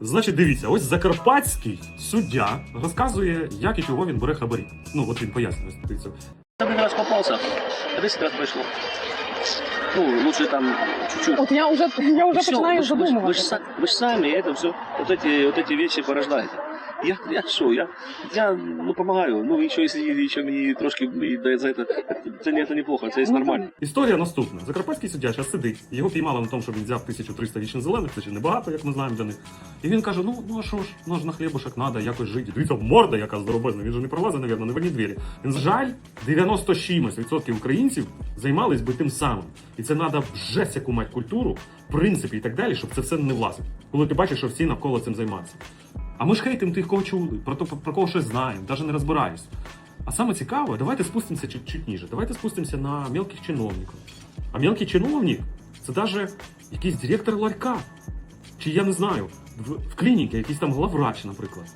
Значить, дивіться, ось закарпатський суддя розказує, як і чого він бере хабарі. Ну, от він пояснює. Дивіться. Один раз попался, а 10 раз прошло. Ну, лучше там чуть-чуть. От я вже я вже Всё, починаю вы ж- вы ж- Вы, ж, задумуватися. са- вы ж сами это все, вот эти, вот эти вещи порождаете. Я, я что, я, я, ну, помогаю. Ну, еще если еще мені трошки і дає за это, це, не, це неплохо, це є нормально. Історія наступна. Закарпатський суддя зараз сидить, його піймали на тому, що він взяв 1300 вічно зелених, це ще небагато, як ми знаємо для них. І він каже: ну, ну а що ж, ну ж на хлібушек треба якось жити. Дивіться, морда яка здоровезна, він же не пролазить, навірно, не вольні двері. Він жаль, 90 з чимось відсотків українців займались би тим самим. І це треба жесть яку мати культуру, принципи і так далі, щоб це все не влазить. Коли ти бачиш, що всі навколо цим займаються. А ми ж хейтимо тих, кого чули, про, то, про кого щось знаємо, навіть не розбираємось. А саме цікаве, давайте спустимося чуть, чуть ніже. Давайте спустимося на мелких чиновників. А мелкий чиновник це навіть якийсь директор ларька. Чи я не знаю, в, в клініці якийсь там главврач, наприклад.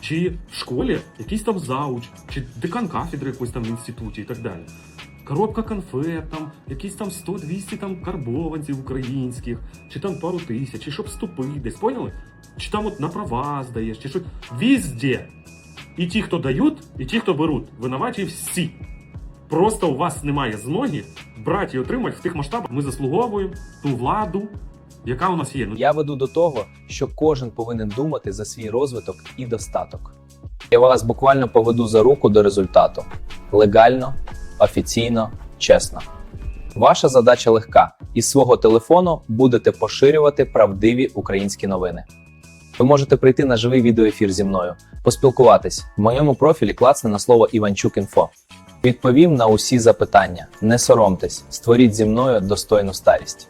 Чи в школі якийсь там зауч, чи декан кафедри якоїсь там в інституті і так далі. Коробка конфет, там, якісь там 100-200 там карбованців українських, чи там пару тисяч, чи щоб вступити десь, поняли? Чи там от на права здаєш, чи що. Везде. І ті, хто дають, і ті, хто беруть. Винуваті всі. Просто у вас немає змоги брати і отримати в тих масштабах. Ми заслуговуємо ту владу, яка у нас є. Ну, Я веду до того, що кожен повинен думати за свій розвиток і достаток. Я вас буквально поведу за руку до результату легально, офіційно, чесно. Ваша задача легка: із свого телефону будете поширювати правдиві українські новини. Ви можете прийти на живий відеоефір зі мною, поспілкуватись. В моєму профілі клацне на слово Іванчук Інфо. Відповім на усі запитання. Не соромтесь, створіть зі мною достойну старість.